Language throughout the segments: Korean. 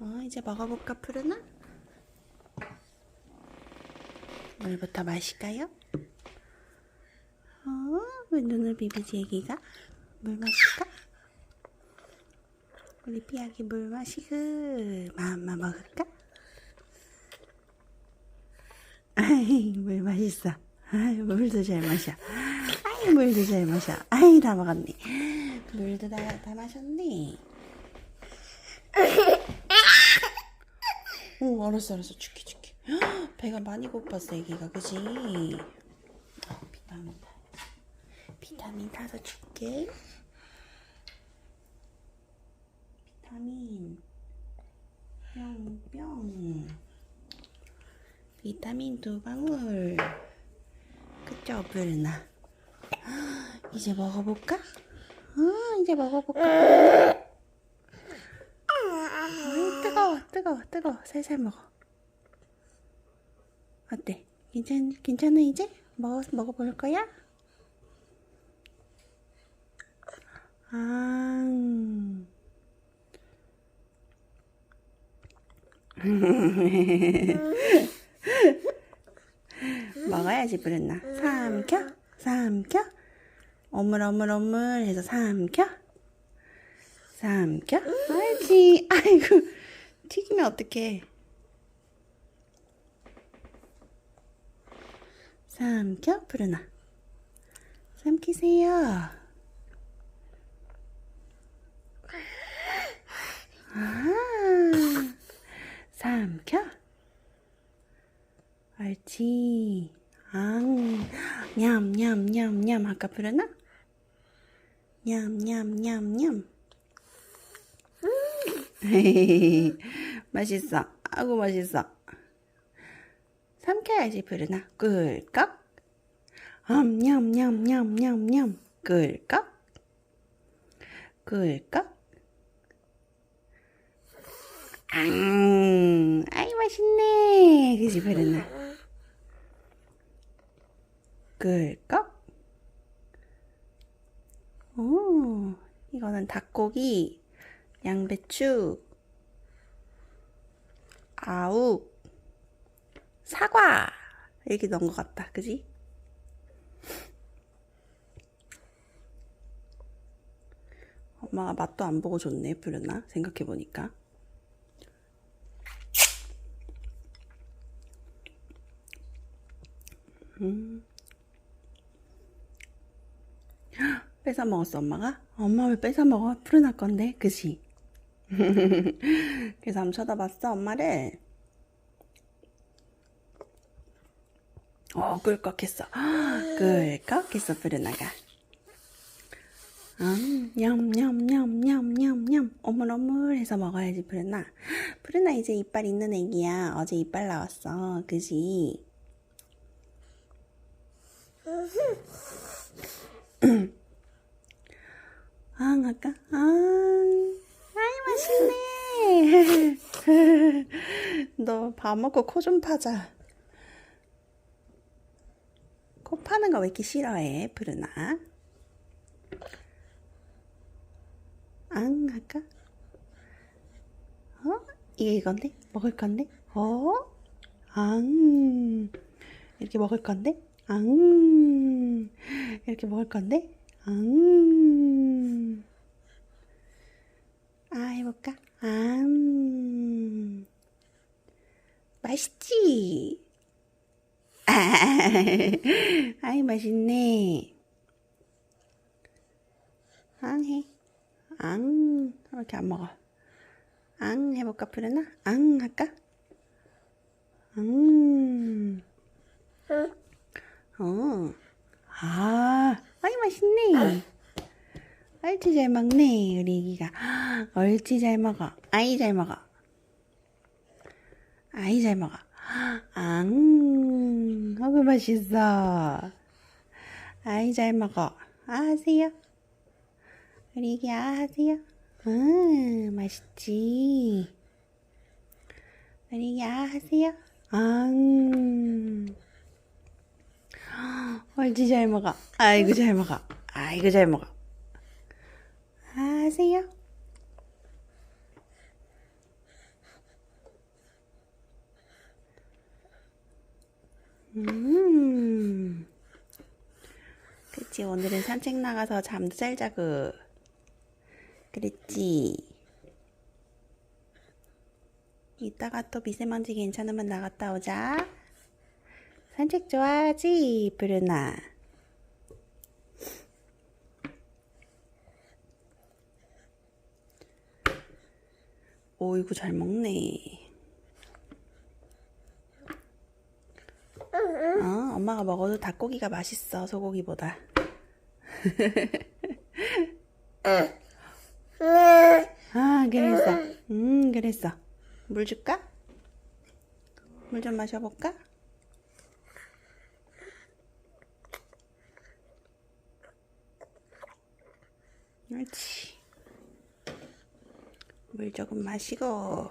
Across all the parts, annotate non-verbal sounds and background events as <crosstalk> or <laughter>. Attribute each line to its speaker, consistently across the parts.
Speaker 1: 어, 이제 먹어볼까, 푸르나? 물부터 마실까요? 어, 왜 눈을 비비지, 애기가? 물 마실까? 우리 삐약이 물 마시고, 마음마 먹을까? 아이, 물 맛있어. 아이, 물도 잘 마셔. 아이, 물도 잘 마셔. 아이, 다 먹었네. 물도 다, 다 마셨네. 오, 알았어, 알았어. 줄게. 헉, <gasps> 배가 많이 고팠어, 애기가, 그지? 어, 비타민 타. 비타민 타서 줄게. 비타민. 뿅, 뿅. 비타민 두 방울. 그쵸? 헉, <gasps> 이제 먹어볼까? 어, 이제 먹어볼까? 뜨거워, 뜨거워, 뜨거워. 살살 먹어. 어때? 괜찮, 괜찮아, 이제? 먹어, 먹어볼 거야? 아. <laughs> 먹어야지, 부른나. 삼켜? 삼켜? 어물, 어물, 어물 해서 삼켜? 삼켜? 알지. 아이고, 튀기면 어떡해. 삼켜? 부르나. 삼키세요. 아, 삼켜? 옳지. 앙, 냠, 냠, 냠, 냠. 아까 부르나? 냠, 냠, 냠, 냠. <laughs> 맛있어. 아구 맛있어. 삼켜야지 부르나. 꿀꺽. 암냠냠냠냠냠. 꿀꺽. 꿀꺽. 앙. 아이 맛있네. 그지 부르나. 꿀꺽. 오, 이거는 닭고기, 양배추, 아욱, 사과 이렇게 넣은 것 같다, 그지? 엄마가 맛도 안 보고 줬네, 부르나? 생각해보니까. 음. <gasps> 뺏어 먹었어, 엄마가? 엄마 왜 뺏어 먹어? 푸르나 건데, 그지? <laughs> 그래서 한번 쳐다봤어, 엄마를. 어, 꿀꺽했어. <gasps> 꿀꺽했어, 푸르나가. 음, 냠냠냠냠냠냠. 어물어물 해서 먹어야지 푸르나. <gasps> 푸르나 이제 이빨 있는 애기야. 어제 이빨 나왔어. 그지? <laughs> 아 아까? 아 아이 맛있네 <laughs> 너 밥 먹고 코 좀 파자 코 파는 거 왜 이렇게 싫어해 푸르나 앙 할까? 어? 이게 이건데? 먹을 건데? 어? 앙 이렇게 먹을 건데? 앙 이렇게 먹을 건데? 앙 아, 해볼까? 앙 맛있지? 아, <laughs> 아이 맛있네 앙 해. 앙 이렇게 안 먹어 앙 해볼까 푸르나? 앙 할까? 앙 어. 아, 아이 맛있네 옳지 잘 먹네 우리 애기가. 옳지 잘 먹어 아이 잘 먹어. 아이 잘 먹어. 앙 어구 맛있어. 아이 잘 먹어 아 하세요? 우리 애기 아 하세요? 음 맛있지. 우리 애기 아 하세요? 앙. 옳지 잘 먹어 아이고 잘 먹어. 아이고 잘 먹어. 아 하세요. 음. 그치, 오늘은 산책 나가서 잠도 잘 자고. 그랬지. 이따가 또 미세먼지 괜찮으면 나갔다 오자. 산책 좋아하지, 브루나? 오이구 잘 먹네. 어, 엄마가 먹어도 닭고기가 맛있어, 소고기보다. <laughs> 아, 그랬어. 음, 그랬어. 물 줄까? 물 좀 마셔볼까? 옳지. 물 조금 마시고.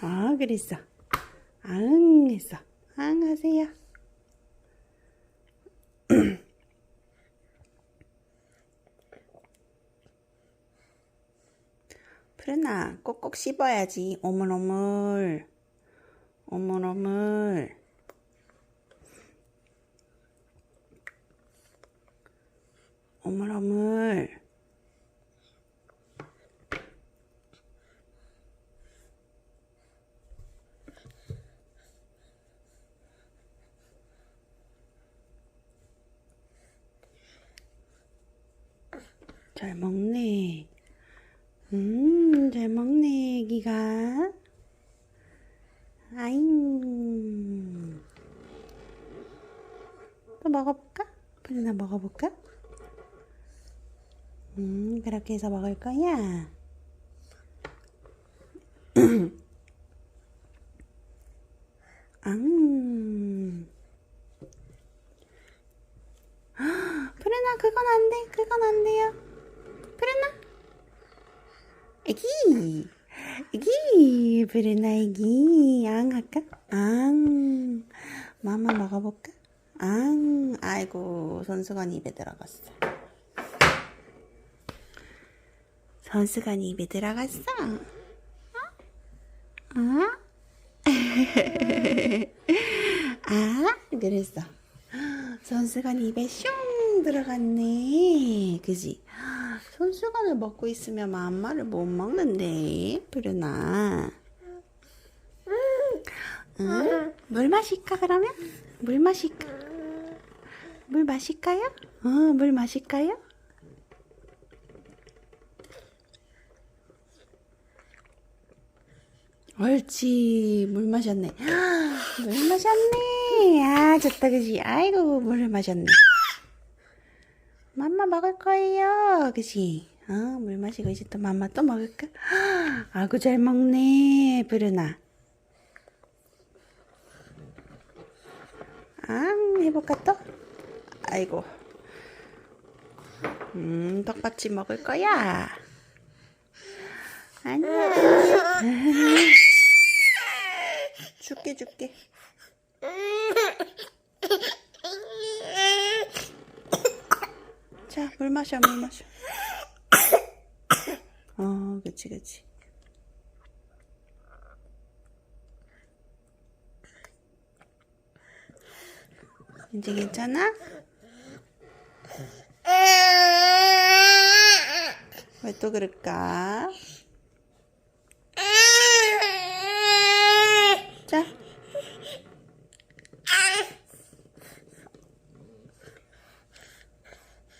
Speaker 1: 아, 그랬어. 앙 했어. 앙 하세요. 푸른아, 꼭꼭 씹어야지. 오물오물. 오물오물. 오물오물. 잘 먹네. 음, 잘 먹네, 애기가. 아잉. 또 먹어볼까? 프리나 먹어볼까? 음, 그렇게 해서 먹을 거야. <clears throat> 앙. 프리나, 그건 안 돼. 그건 안 돼요. 프리나? 애기 애기 브레나 애기 앙 할까? 앙 마마 먹어볼까? 앙 아이고 손수건 입에 들어갔어 손수건 입에 들어갔어 어? <laughs> 아 그랬어 손수건 입에 슝 들어갔네 그지? 손수건을 먹고 있으면 맘마를 못 먹는데 브루나 응? 물 마실까 그러면? 물 마실까? 물 마실까요? 어, 물 마실까요? 옳지 물 마셨네 <gasps> 물 마셨네 아 좋다 그지 아이고 물을 마셨네 맘마 먹을 거예요. 그지? 어, 물 마시고 이제 또 맘마 또 먹을까? 아구 잘 먹네, 브루나. 앙, 해볼까 또? 아이고. 음, 떡같이 먹을 거야. 아니야. <laughs> <laughs> 줄게, 줄게. 자, 물 마셔, 물 마셔. 어, 그치, 그치. 이제 괜찮아? 왜 또 그럴까? 자.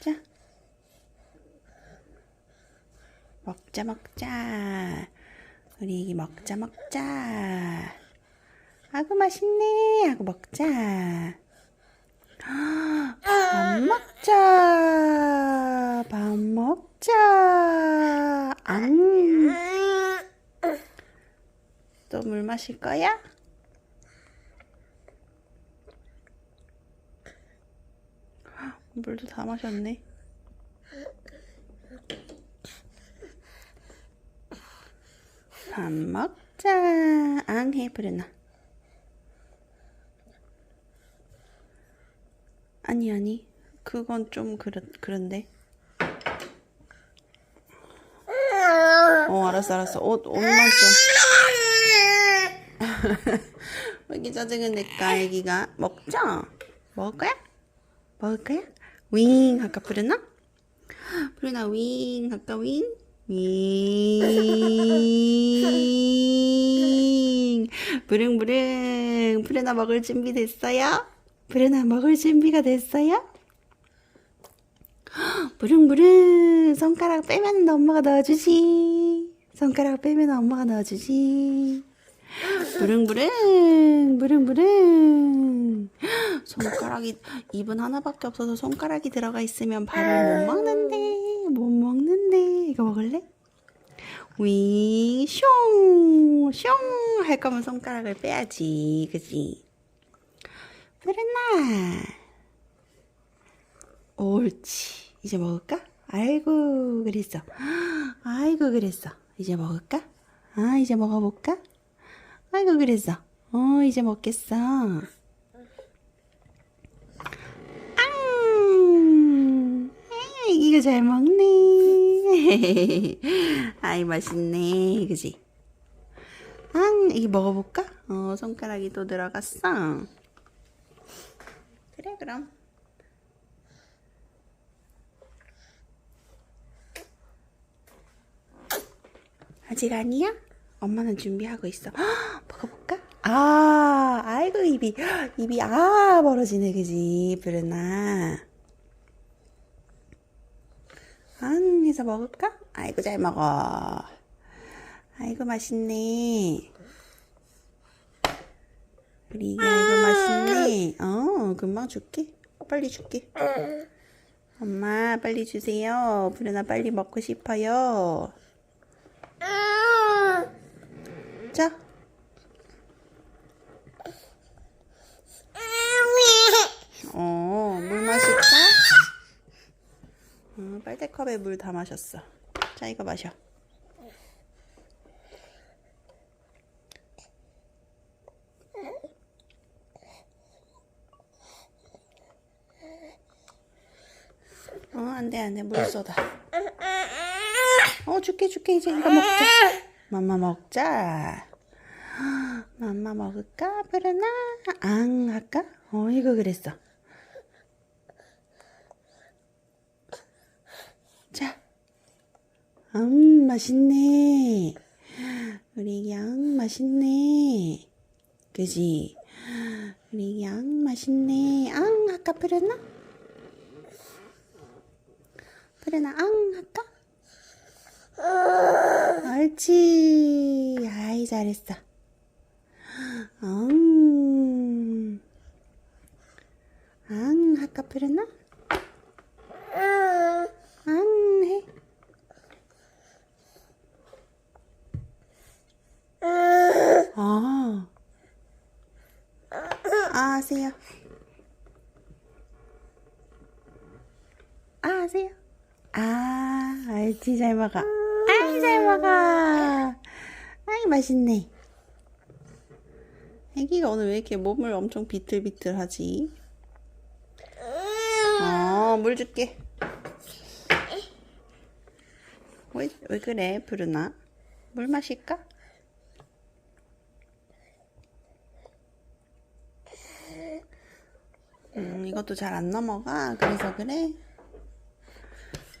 Speaker 1: 자. 먹자, 먹자. 우리 애기 먹자, 먹자. 아구 맛있네. 하고 먹자. 밥 먹자. 밥 먹자. 안. 또 물 마실 거야? 물도 다 마셨네. 밥 먹자. 앙해 브레나. 아니 아니 그건 좀 그렇 그런데. 어 알았어 알았어 옷 옷만 좀. <laughs> 왜 이렇게 짜증을 낼까 애기가 먹자. 먹을 거야? 먹을 거야? 윙 할까 부르나? 부르나 윙 할까 윙? 윙 부릉부릉. 부르나 먹을 준비 됐어요? 부르나 먹을 준비가 됐어요? 부릉부릉. 손가락 빼면 엄마가 넣어주지. 손가락 빼면 엄마가 넣어주지. 부릉부릉. 부릉부릉. 손가락이 입은 하나밖에 없어서 손가락이 들어가 있으면 밥을 못 먹는데 못 먹는 데 이거 먹을래? 윙숑숑 할 거면 손가락을 빼야지 그지? 부르나 옳지 이제 먹을까? 아이고 그랬어 아이고 그랬어 이제 먹을까? 아 이제 먹어볼까? 아이고 그랬어 어 이제 먹겠어 앙 이거 잘 먹네 <laughs> 아이 맛있네 그지? 앙 이거 먹어볼까? 어 손가락이 또 들어갔어 그래 그럼 아직 아니야? 엄마는 준비하고 있어. 헉, 먹어볼까? 아, 아이고 입이 입이 아 벌어지네 그지 부르나. 안 해서 먹을까? 아이고 잘 먹어. 아이고 맛있네. 우리 이게 아이고 맛있네. 어, 금방 줄게. 빨리 줄게. 엄마 빨리 주세요. 부르나 빨리 먹고 싶어요. 자. 어, 물 마실까? 어, 빨대컵에 물 다 마셨어. 자, 이거 마셔. 어, 안 돼, 안 돼. 물 쏟아. 어, 줄게, 줄게. 이제 이거 먹자. 맘마 먹자. 맘마 먹을까? 부르나? 앙, 할까? 어, 이거 그랬어. 음, 맛있네. 우리 양 맛있네. 그지? 우리 양 맛있네. 앙, 할까, 부르나? 부르나, 앙, 할까? 옳지. 아이, 잘했어. 응. 앙, 아까 부르나? 앙, 해. 아. 아, 하세요. 아, 하세요. 아, 알지, 잘 먹어. 아이, 잘 먹어. 아이, 맛있네. 애기가 오늘 왜 이렇게 몸을 엄청 비틀비틀하지? 어, 물 줄게. 왜, 왜 그래, 부르나? 물 마실까? 음, 이것도 잘 안 넘어가. 그래서 그래?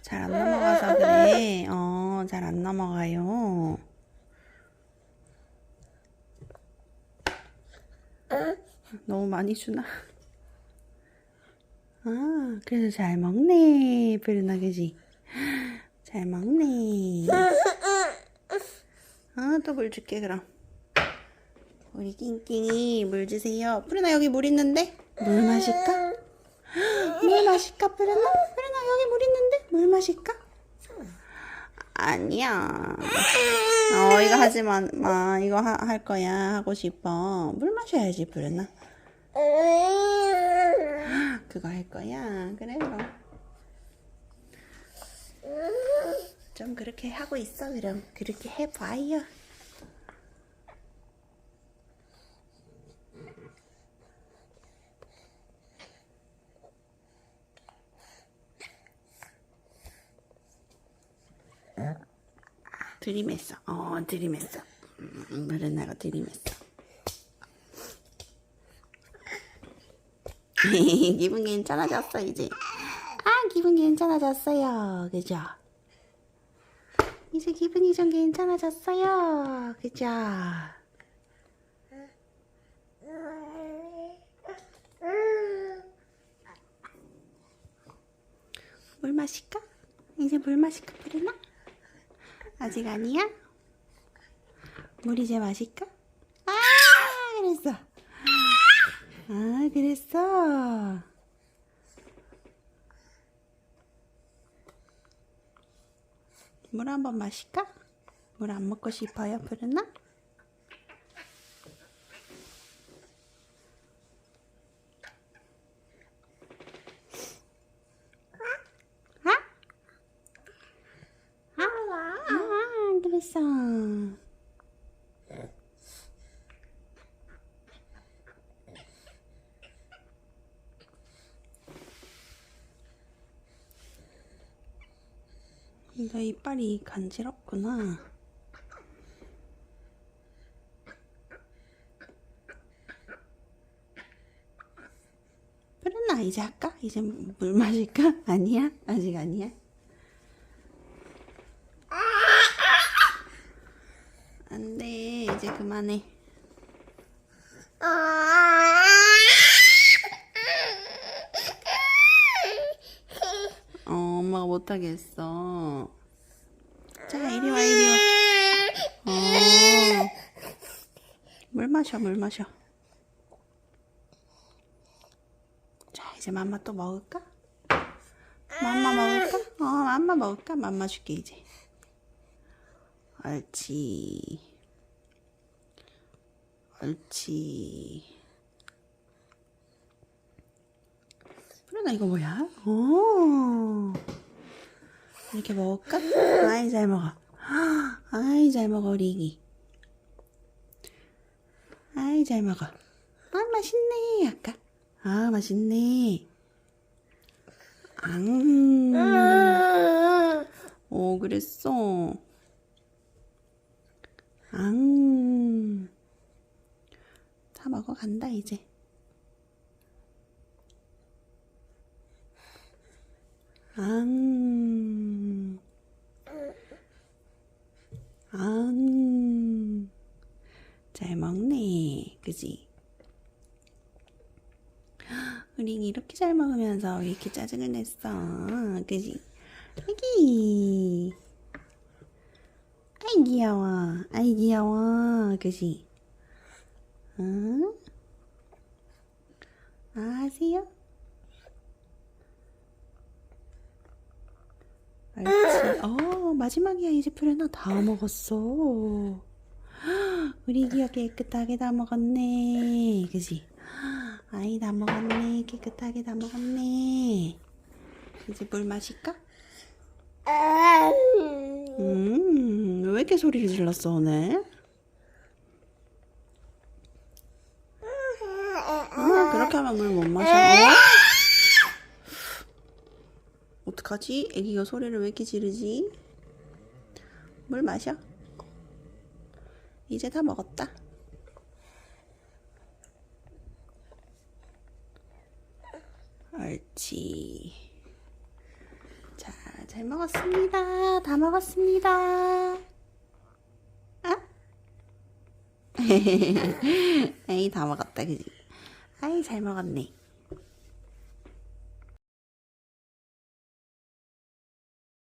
Speaker 1: 잘 안 넘어가서 그래. 어, 잘 안 넘어가요. 너무 많이 주나? 아, 그래서 잘 먹네, 베르나, 그지? 잘 먹네. 아, 또 물 줄게, 그럼. 우리 낑낑이 물 주세요. 푸르나, 여기 물 있는데? 물 마실까? 물 마실까, 푸르나? 푸르나, 여기 물 있는데? 물 마실까? 아니야. 어, 이거 하지 마, 마. 이거 하, 할 거야. 하고 싶어. 물 마셔야지, 푸르나. 그거 할 거야. 그래, 그럼. 좀 그렇게 하고 있어, 그럼. 그렇게 해봐요. 들이맸어. 어, 들이맸어. 음, 그런 나가 들이맸어. 기분 괜찮아졌어 이제. 아 기분 괜찮아졌어요. 그죠? 이제 기분이 좀 괜찮아졌어요. 그죠? 물 마실까? 이제 물 마실까 푸르나? 아직 아니야? 물 이제 마실까? 아 그랬어 아 그랬어 물 한번 마실까? 물 안 먹고 싶어요 푸르나? 아? 아, 그랬어. 너 이빨이 간지럽구나. 그랬나 이제 할까? 이제 물 마실까? <laughs> 아니야? 아직 아니야? 안 돼. 이제 그만해. 어, 엄마가 못하겠어. 자, 이리 와, 이리 와. 어. 물 마셔, 물 마셔. 자, 이제 맘마 또 먹을까? 맘마 먹을까? 어, 맘마 먹을까? 맘마 줄게, 이제. 옳지. 옳지. 그러나 이거 뭐야? 오. 이렇게 먹을까? 아이 잘 먹어. 아이 잘 먹어 우리 이기. 아이 잘 먹어. 아 맛있네 아까. 아 맛있네. 앙. 오 그랬어. 앙. 다 먹어간다 이제. 앙. 앙. 잘 먹네. 그지? <gasps> 우리 이렇게 잘 먹으면서 왜 이렇게 짜증을 냈어? 그지? 아기. 아이 귀여워. 아이 귀여워. 그지? 응? 아, 하세요? 알지? 어, 마지막이야. 이제 푸르나 다 먹었어. <gasps> 우리 기어 깨끗하게 다 먹었네. 그지? <gasps> 아이 다 먹었네. 깨끗하게 다 먹었네. 이제 물 마실까? 음, 왜 이렇게 소리를 질렀어, 오늘? 아, 그렇게 하면 물 못 마셔. 어? <laughs> 어떡하지? 애기가 소리를 왜 이렇게 지르지? 물 마셔. 이제 다 먹었다. 옳지. 자, 잘 먹었습니다. 다 먹었습니다. 아? <laughs> 에이, 다 먹었다, 그지? 아이, 잘 먹었네.